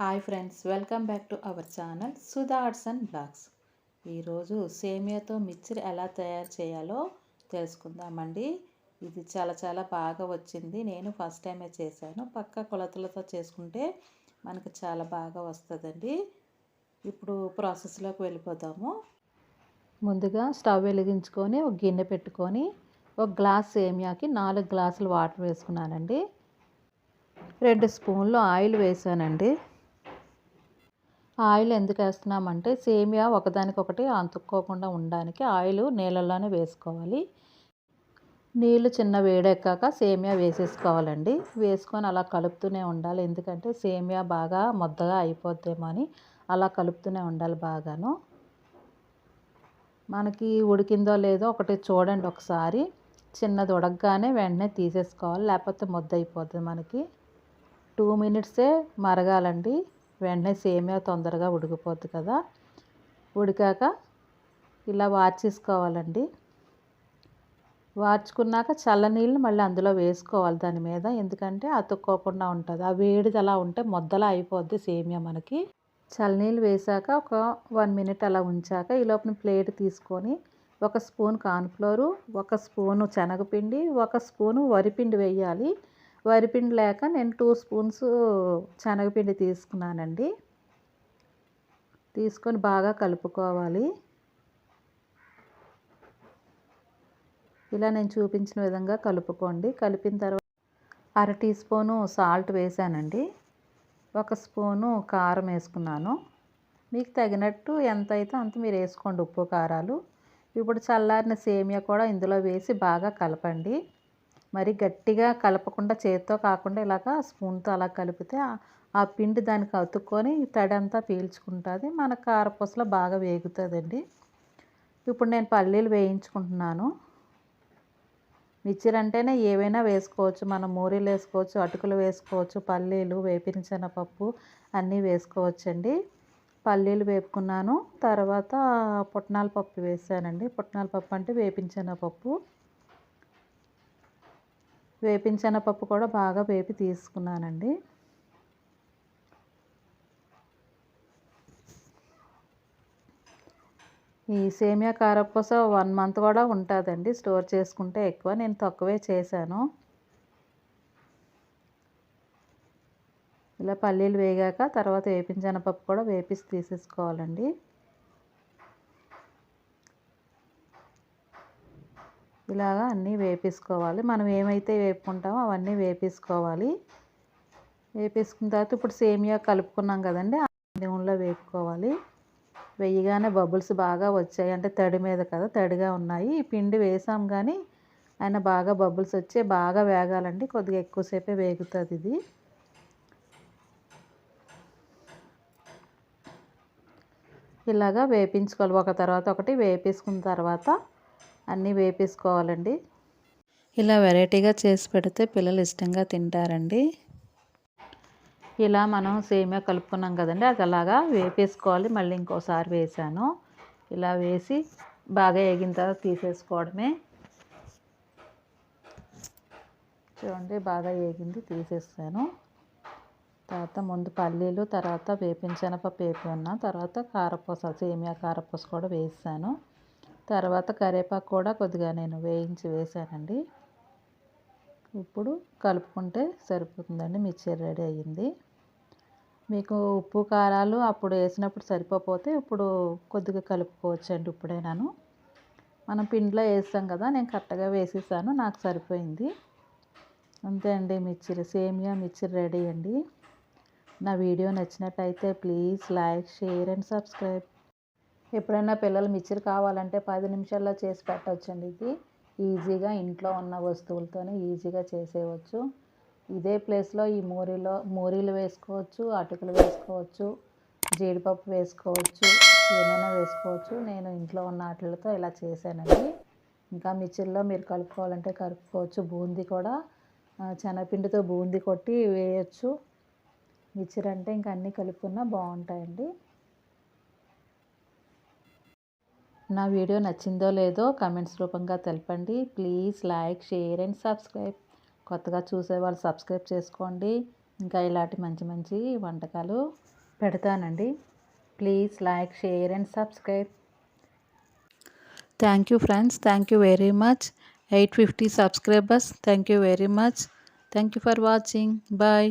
Hi friends welcome back to our channel Sudha arts and blogs. ఈరోజు సేమియాతో mixture ఎలా తయారు చేయాలో తెలుసుకుందామండి. ఇది చాలా చాలా బాగా వచ్చింది. నేను ఫస్ట్ టైమే చేశాను. పక్క కొలతలతో చేసుకుంటే మనకు చాలా బాగా వస్తుందండి. ఇప్పుడు ప్రాసెస్లోకి వెళ్ళిపోదాము. ముందుగా స్టవ్ వెలిగించుకొని ఒక గిన్నె పెట్టుకొని ఒక గ్లాస్ సేమియాకి నాలుగు గ్లాసులు వాటర్ వేసుకున్నానండి. రెండు స్పూన్లు ఆయిల్ వేసానండి. ఆయిల్ ఎందుకు వేస్తున్నామంటే సేమియా ఒకదానికొకటి అంతుక్కోకుండా ఉండడానికి ఆయిల్ నీళ్ళల్లోనే వేసుకోవాలి. నీళ్ళు చిన్న వేడెక్కాక సేమియా వేసేసుకోవాలండి. వేసుకొని అలా కలుపుతూనే ఉండాలి. ఎందుకంటే సేమియా బాగా ముద్దగా అయిపోద్దేమో అని అలా కలుపుతూనే ఉండాలి బాగాను. మనకి ఉడికిందో లేదో ఒకటి చూడండి ఒకసారి. చిన్నది ఉడకగానే వెంటనే తీసేసుకోవాలి. లేకపోతే ముద్ద అయిపోతుంది మనకి. టూ మినిట్సే మరగాలండి. వెంటనే సేమియా తొందరగా ఉడికిపోద్ది కదా. ఉడికాక ఇలా వార్చేసుకోవాలండి. వార్చుకున్నాక చల్లనీళ్ళు మళ్ళీ అందులో వేసుకోవాలి దాని మీద. ఎందుకంటే అతుక్కోకుండా ఉంటుంది. ఆ వేడిది అలా ఉంటే మొద్దలా అయిపోద్ది సేమియా మనకి. చల్లనీళ్ళు వేసాక ఒక వన్ మినిట్ అలా ఉంచాక ఈ లోపల ప్లేట్ తీసుకొని ఒక స్పూన్ కార్న్ఫ్లోరు ఒక స్పూను శనగపిండి ఒక స్పూను వరిపిండి వేయాలి. వరిపిండి లేక నేను టూ స్పూన్స్ శనగపిండి తీసుకున్నానండి. తీసుకొని బాగా కలుపుకోవాలి. ఇలా నేను చూపించిన విధంగా కలుపుకోండి. కలిపిన తర్వాత అర టీ స్పూను సాల్ట్ వేసానండి. ఒక స్పూను కారం వేసుకున్నాను. మీకు తగినట్టు ఎంత అయితే అంత మీరు వేసుకోండి ఉప్పు కారాలు. ఇప్పుడు చల్లారిన సేమియా కూడా ఇందులో వేసి బాగా కలపండి. మరి గట్టిగా కలపకుండా చేతితో కాకుండా ఇలాగ స్పూన్తో అలా కలిపితే ఆ పిండి దానికి అతుక్కొని తడి అంతా పీల్చుకుంటుంది. మన కారపూసలో బాగా వేగుతుందండి. ఇప్పుడు నేను పల్లీలు వేయించుకుంటున్నాను. మిక్చర్ అంటేనే ఏవైనా వేసుకోవచ్చు. మనం మూరీలు వేసుకోవచ్చు అటుకులు వేసుకోవచ్చు పల్లీలు వేపిన శనగపప్పు అన్నీ వేసుకోవచ్చండి. పల్లీలు వేపుకున్నాను. తర్వాత పుట్నాల పప్పు వేసానండి. పుట్నాల పప్పు అంటే వేపించిన పప్పు వేపించిన పప్పు కూడా బాగా వేపి తీసుకున్నానండి. ఈ సేమియా కారపూస వన్ మంత్ కూడా ఉంటుందండి స్టోర్ చేసుకుంటే ఎక్కువ. నేను తక్కువే చేశాను. ఇలా పల్లీలు వేగాక తర్వాత వేపించిన పప్పు కూడా వేపిసి తీసేసుకోవాలండి. ఇలాగా అన్నీ వేపేసుకోవాలి. మనం ఏమైతే వేపుకుంటామో అవన్నీ వేపేసుకోవాలి. వేపేసుకున్న తర్వాత ఇప్పుడు సేమియా కలుపుకున్నాం కదండి నూనెలో వేపుకోవాలి. వేయగానే బబుల్స్ బాగా వచ్చాయి. అంటే తడి మీద కదా తడిగా ఉన్నాయి. ఈ పిండి వేసాం కానీ ఆయన బాగా బబుల్స్ వచ్చి బాగా వేగాలండి. కొద్దిగా ఎక్కువసేపే వేగుతుంది ఇది. ఇలాగా వేపించుకోవాలి. ఒక తర్వాత ఒకటి వేపేసుకున్న తర్వాత అన్నీ వేపేసుకోవాలండి. ఇలా వెరైటీగా చేసి పెడితే పిల్లలు ఇష్టంగా తింటారండి. ఇలా మనం సేమియా కలుపుకున్నాం కదండి అది అలాగా వేపేసుకోవాలి. మళ్ళీ ఇంకోసారి వేసాను ఇలా వేసి బాగా వేగిన తర్వాత తీసేసుకోవడమే. చూడండి బాగా వేగింది తీసేస్తాను తర్వాత ముందు పల్లీలు తర్వాత వేపిన శనగపప్పు వేపి ఉన్నా తర్వాత కారపూస సేమియా కారపూస కూడా వేసాను. తర్వాత కరివేపాకు కూడా కొద్దిగా నేను వేయించి వేసానండి. ఇప్పుడు కలుపుకుంటే సరిపోతుందండి. మిక్చర్ రెడీ అయ్యింది. మీకు ఉప్పు కారాలు అప్పుడు వేసినప్పుడు సరిపోతే ఇప్పుడు కొద్దిగా కలుపుకోవచ్చండి ఇప్పుడైనాను. మనం పిండిలో వేస్తాం కదా నేను కరెక్ట్గా వేసేసాను నాకు సరిపోయింది. అంతే అండి మిక్చర్ సేమియా మిక్చర్ రెడీ అండి. నా వీడియో నచ్చినట్టయితే please like share and subscribe. ఎప్పుడైనా పిల్లలు మిక్చర్ కావాలంటే పది నిమిషాల్లో చేసి పెట్టవచ్చండి ఇది. ఈజీగా ఇంట్లో ఉన్న వస్తువులతోనే ఈజీగా చేసేయవచ్చు. ఇదే ప్లేస్లో ఈ మూరీలో మూరీలు వేసుకోవచ్చు అటుకులు వేసుకోవచ్చు జీడిపప్పు వేసుకోవచ్చు ఏమైనా వేసుకోవచ్చు. నేను ఇంట్లో ఉన్న వాటితో ఇలా చేశానండి. ఇంకా మిక్చర్లో మీరు కలుపుకోవాలంటే కలుపుకోవచ్చు. బూందీ కూడా శనగపిండితో బూందీ కొట్టి వేయచ్చు. మిక్చర్ అంటే ఇంకా అన్నీ కలుపుకున్నా బాగుంటాయండి. నా వీడియో నచ్చిందో లేదో కమెంట్స్ రూపంగా తెలపండి. Please like share and subscribe. కొత్తగా చూసే వాళ్ళు సబ్స్క్రైబ్ చేసుకోండి. ఇంకా ఇలాంటి మంచి మంచి వంటకాలు పెడతానండి. Please like share and subscribe. Thank you friends. Thank you very much. Eight fifty subscribers. Thank you very much. Thank you for watching. Bye.